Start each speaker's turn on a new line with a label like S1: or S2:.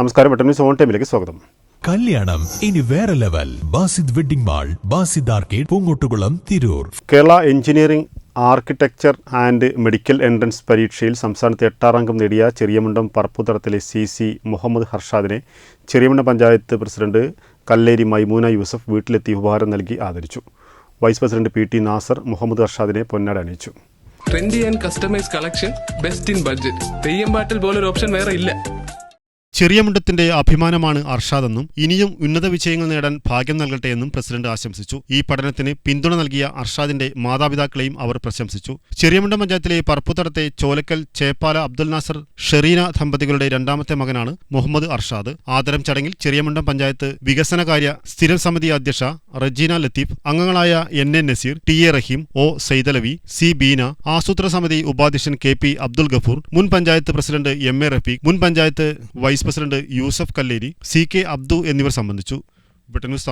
S1: നമസ്കാരം news on ടൈമിലേക്ക് സ്വാഗതം.
S2: കല്യാണം ഇനി വേറെ level. Basid wedding mall Basid arcade Poonkottukulam Tirur.
S1: Kerala engineering architecture and medical entrance പരീക്ഷയിൽ സംസ്ഥാനത്ത് എട്ടാം അംഗം നേടിയ ചെറിയമുണ്ടം പറപ്പുതറത്തിലെ സി സി മുഹമ്മദ് ഹർഷാദിനെ ചെറിയമുണ്ടം പഞ്ചായത്ത് പ്രസിഡന്റ് കല്ലേരി മൈമൂന യൂസഫ് വീട്ടിലെത്തി ഉപഹാരം നൽകി ആദരിച്ചു. Vice president P T Nasar Muhammad ഹർഷാദിനെ പൊന്നാട അണിയിച്ചു.
S3: Trendy and customise collection best in budget Theyyam പാട്ടിൽ പോലൊരു ഓപ്ഷൻ വേറെ ഇല്ല.
S1: ചെറിയമുണ്ടത്തിന്റെ അഭിമാനമാണ് അർഷാദെന്നും ഇനിയും ഉന്നത വിജയങ്ങൾ നേടാൻ ഭാഗ്യം നൽകട്ടെ എന്നും പ്രസിഡന്റ് ആശംസിച്ചു. ഈ പഠനത്തിന് പിന്തുണ നൽകിയ അർഷാദിന്റെ മാതാപിതാക്കളെയും അവർ പ്രശംസിച്ചു. ചെറിയമുണ്ടം പഞ്ചായത്തിലെ പറപ്പുത്തടത്തെ ചോലക്കൽ ചേപ്പാല അബ്ദുൽ നാസർ ഷെറീന ദമ്പതികളുടെ രണ്ടാമത്തെ മകനാണ് മുഹമ്മദ് അർഷാദ്. ആദരം ചടങ്ങിൽ ചെറിയമുണ്ടം പഞ്ചായത്ത് വികസനകാര്യ സ്ഥിരം സമിതി അധ്യക്ഷ റജീന ലത്തീഫ് അംഗങ്ങളായ N N Naseer T A Raheem O Saidalavi C Beena ആസൂത്രണ സമിതി ഉപാധ്യക്ഷൻ കെ പി അബ്ദുൽ ഗഫൂർ മുൻ panchayat president M A Rafeeq മുൻ panchayat president Yusuf Kalleri C K Abdu എന്നിവർ സംബന്ധിച്ചു. Britain news